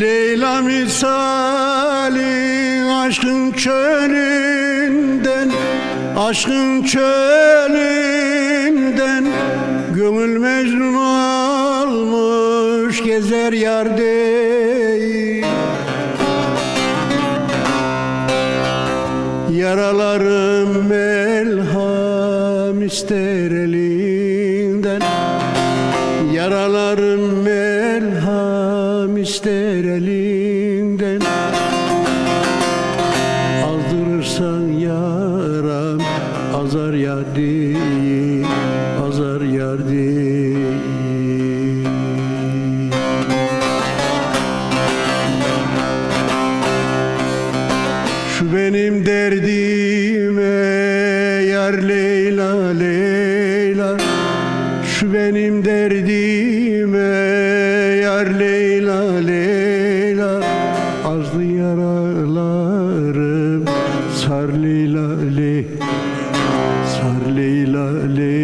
Leyla misali aşkın çölünden Aşkın çölünden Gönül mecnun olmuş gezer yar değil. Yaralarım melham ister elinden Yaralarım ister elinden. Azdırırsan yaram azar yar değil Azar yar değil. Şu benim derdime yar Leyla Leyla. Şu benim derdime yar Leyla Leyla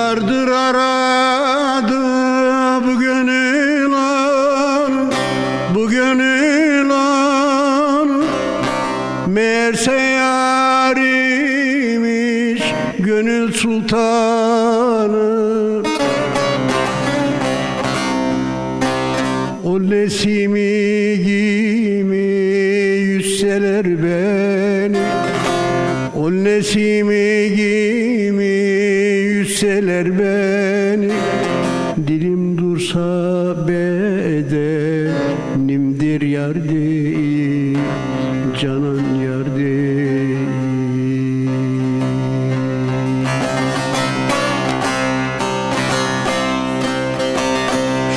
Yıllardır aradı bu gönül anı, bu gönül anı. Meğerse yarimiş gönül sultanı O nesimi gibi yüzseler beni Nesimi gibi yüzseler beni Dilim dursa bedenimdir yar değil Canan yar değil.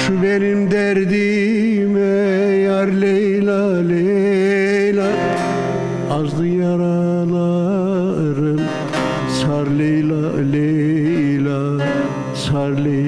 Şu benim derdime yar Leyla Leyla Azdı yaralarım Sar Leyla Leyla Sar Leyla